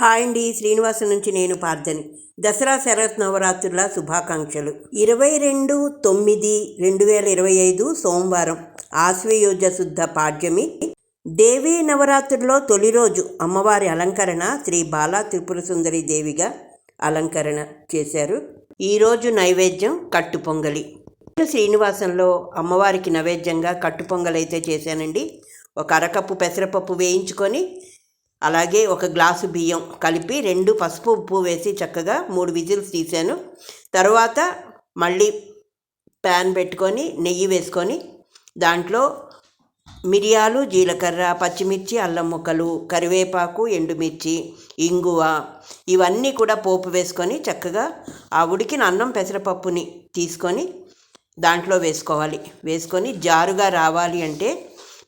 Hi అండి. శ్రీనివాసం నుంచి నేను పార్థని. దసరా శరత్ నవరాత్రుల శుభాకాంక్షలు. ఇరవై రెండు తొమ్మిది రెండు వేల ఇరవై ఐదు సోమవారం ఆశ్వయోజ శుద్ధ పాడ్యమి. దేవీ నవరాత్రుల్లో తొలి రోజు అమ్మవారి అలంకరణ శ్రీ బాలా త్రిపుర సుందరి దేవిగా అలంకరణ చేశారు. ఈరోజు నైవేద్యం కట్టు పొంగలి శ్రీనివాసంలో అమ్మవారికి నైవేద్యంగా కట్టు పొంగలి అయితే చేశానండి. ఒక అరకప్పు పెసరపప్పు వేయించుకొని అలాగే ఒక గ్లాసు బియ్యం కలిపి రెండు పసుపు ఉప్పు వేసి చక్కగా మూడు విజిల్స్ తీసాను తర్వాత మళ్ళీ ప్యాన్ పెట్టుకొని నెయ్యి వేసుకొని దాంట్లో మిరియాలు జీలకర్ర పచ్చిమిర్చి అల్లం ముక్కలు కరివేపాకు ఎండుమిర్చి ఇంగువ ఇవన్నీ కూడా పోపు వేసుకొని చక్కగా ఆ ఉడికిన అన్నం పెసరపప్పుని తీసుకొని దాంట్లో వేసుకోవాలి. వేసుకొని జారుగా రావాలి అంటే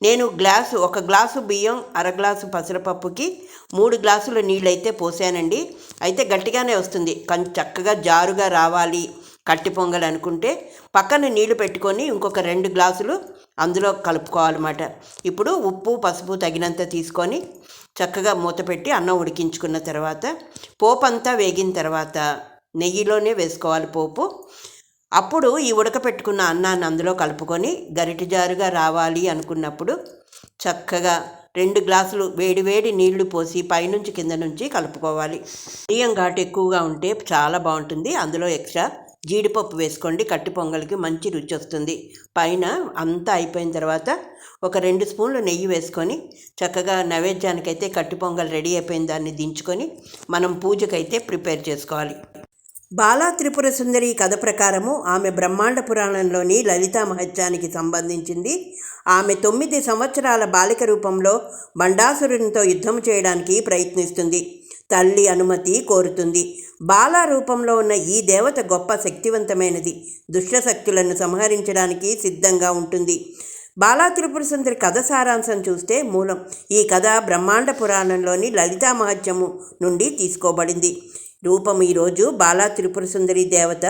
నేను గ్లాసు ఒక గ్లాసు బియ్యం అర గ్లాసు పెసరపప్పుకి మూడు గ్లాసుల నీళ్ళు అయితే పోసానండి. అయితే గట్టిగానే వస్తుంది. కానీ చక్కగా జారుగా రావాలి. కట్టి పొంగల్ అనుకుంటే పక్కన నీళ్ళు పెట్టుకొని ఇంకొక రెండు గ్లాసులు అందులో కలుపుకోవాలన్నమాట. ఇప్పుడు ఉప్పు పసుపు తగినంత తీసుకొని చక్కగా మూత పెట్టి అన్నం ఉడికించుకున్న తర్వాత పోపు అంతా వేగిన తర్వాత నెయ్యిలోనే వేసుకోవాలి పోపు. అప్పుడు ఈ ఉడకపెట్టుకున్న అన్నాన్ని అందులో కలుపుకొని గరిటి జారుగా రావాలి అనుకున్నప్పుడు చక్కగా రెండు గ్లాసులు వేడి వేడి నీళ్ళు పోసి పైనుంచి కింద నుంచి కలుపుకోవాలి. బియ్యం ఘాటు ఎక్కువగా ఉంటే చాలా బాగుంటుంది. అందులో ఎక్స్ట్రా జీడిపప్పు వేసుకోండి. కట్టి పొంగల్కి మంచి రుచి వస్తుంది. పైన అంతా అయిపోయిన తర్వాత ఒక రెండు స్పూన్లు నెయ్యి వేసుకొని చక్కగా నైవేద్యానికైతే కట్టి పొంగల్ రెడీ అయిపోయిన దాన్ని దించుకొని మనం పూజకైతే ప్రిపేర్ చేసుకోవాలి. బాలా త్రిపుర సుందరి కథ ప్రకారము ఆమె బ్రహ్మాండ పురాణంలోని లలితా మహత్యానికి సంబంధించింది. ఆమె తొమ్మిది సంవత్సరాల బాలిక రూపంలో బండాసురునితో యుద్ధం చేయడానికి ప్రయత్నిస్తుంది. తల్లి అనుమతి కోరుతుంది. బాల రూపంలో ఉన్న ఈ దేవత గొప్ప శక్తివంతమైనది. దుష్టశక్తులను సంహరించడానికి సిద్ధంగా ఉంటుంది. బాలా త్రిపుర సుందరి కథ సారాంశం చూస్తే మూలం. ఈ కథ బ్రహ్మాండ పురాణంలోని లలితా మహత్యము నుండి తీసుకోబడింది. రూపం ఈరోజు బాలా త్రిపుర సుందరి దేవత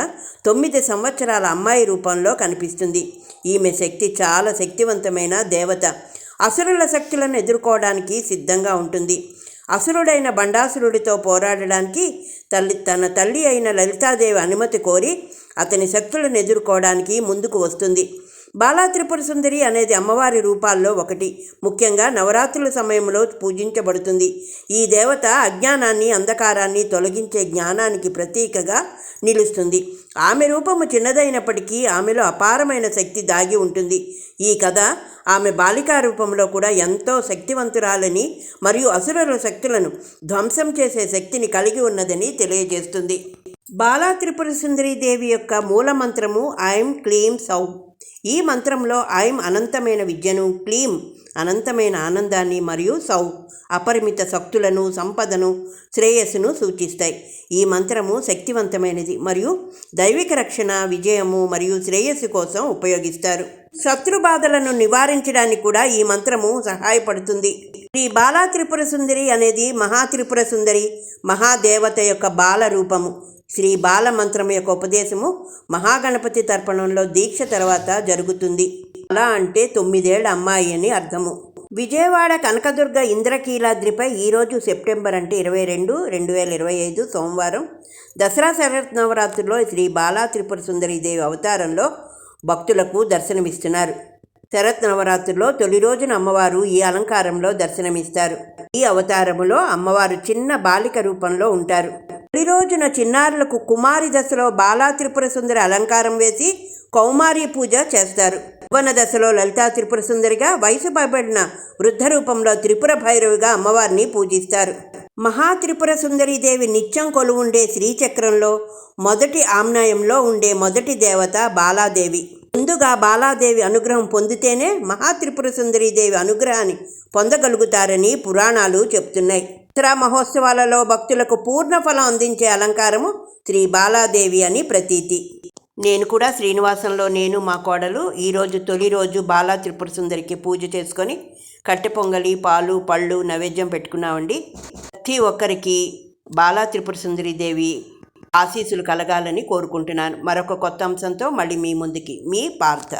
తొమ్మిది సంవత్సరాల అమ్మాయి రూపంలో కనిపిస్తుంది. ఈమె శక్తి చాలా శక్తివంతమైన దేవత. అసురుల శక్తులను ఎదుర్కోవడానికి సిద్ధంగా ఉంటుంది. అసురుడైన బండాసురుడితో పోరాడడానికి తల్లి తన తల్లి అయిన లలితాదేవి అనుమతి కోరి అతని శక్తులను ఎదుర్కోవడానికి ముందుకు వస్తుంది. బాలా త్రిపుర సుందరి అనేది అమ్మవారి రూపాల్లో ఒకటి. ముఖ్యంగా నవరాత్రుల సమయంలో పూజించబడుతుంది. ఈ దేవత అజ్ఞానాన్ని అంధకారాన్ని తొలగించే జ్ఞానానికి ప్రతీకగా నిలుస్తుంది. ఆమె రూపము చిన్నదైనప్పటికీ ఆమెలో అపారమైన శక్తి దాగి ఉంటుంది. ఈ కథ ఆమె బాలికా రూపంలో కూడా ఎంతో శక్తివంతురాలని మరియు అసురుల శక్తులను ధ్వంసం చేసే శక్తిని కలిగి ఉన్నదని తెలియజేస్తుంది. బాలా త్రిపుర సుందరి దేవి యొక్క మూల మంత్రము ఐం క్లీం సౌ. ఈ మంత్రంలో ఐం అనంతమైన విద్యను క్లీం అనంతమైన ఆనందాన్ని మరియు సౌ అపరిమిత శక్తులను సంపదను శ్రేయస్సును సూచిస్తాయి. ఈ మంత్రము శక్తివంతమైనది మరియు దైవిక రక్షణ విజయము మరియు శ్రేయస్సు కోసం ఉపయోగిస్తారు. శత్రు బాధలను నివారించడానికి కూడా ఈ మంత్రము సహాయపడుతుంది. శ్రీ బాలా త్రిపుర సుందరి అనేది మహాత్రిపుర సుందరి మహాదేవత యొక్క బాల రూపము. శ్రీ బాల మంత్రం యొక్క ఉపదేశము మహాగణపతి తర్పణంలో దీక్ష తర్వాత జరుగుతుంది. అలా అంటే తొమ్మిదేళ్ళ అమ్మాయి అని అర్థము. విజయవాడ కనకదుర్గ ఇంద్రకీలాద్రిపై ఈరోజు సెప్టెంబర్ అంటే ఇరవై రెండు రెండు వేల ఇరవై ఐదు సోమవారం దసరా శరత్ నవరాత్రిలో శ్రీ బాలా త్రిపుర సుందరీదేవి అవతారంలో భక్తులకు దర్శనమిస్తున్నారు. శరత్ నవరాత్రిలో తొలి రోజున అమ్మవారు ఈ అలంకారంలో దర్శనమిస్తారు. ఈ అవతారములో అమ్మవారు చిన్న బాలిక రూపంలో ఉంటారు. తొలి రోజున చిన్నారులకు కుమారి దశలో బాలా త్రిపుర సుందరి అలంకారం వేసి కౌమారి పూజ చేస్తారు. యవ్వన దశలో లలితా త్రిపుర సుందరిగా వయసు పైబడిన వృద్ధ రూపంలో త్రిపుర భైరవిగా అమ్మవారిని పూజిస్తారు. మహా త్రిపుర సుందరి దేవి నిత్యం కొలువుండే శ్రీచక్రంలో మొదటి ఆమ్నాయంలో ఉండే మొదటి దేవత బాలాదేవి. ముందుగా బాలాదేవి అనుగ్రహం పొందితేనే మహా త్రిపుర దేవి అనుగ్రహాన్ని పొందగలుగుతారని పురాణాలు చెప్తున్నాయి. దసరా మహోత్సవాలలో భక్తులకు పూర్ణ ఫలం అందించే అలంకారము శ్రీ బాలాదేవి అని ప్రతీతి. నేను కూడా శ్రీనివాసంలో నేను మా కోడలు ఈరోజు తొలి రోజు బాలా త్రిపుర సుందరికి పూజ చేసుకొని కట్టె పొంగలి పాలు పళ్ళు నైవేద్యం పెట్టుకున్నామండి. ప్రతి ఒక్కరికి బాలా త్రిపుర సుందరి దేవి ఆశీస్సులు కలగాలని కోరుకుంటున్నాను. మరొక కొత్త అంశంతో మళ్ళీ మీ ముందుకి మీ పార్థ.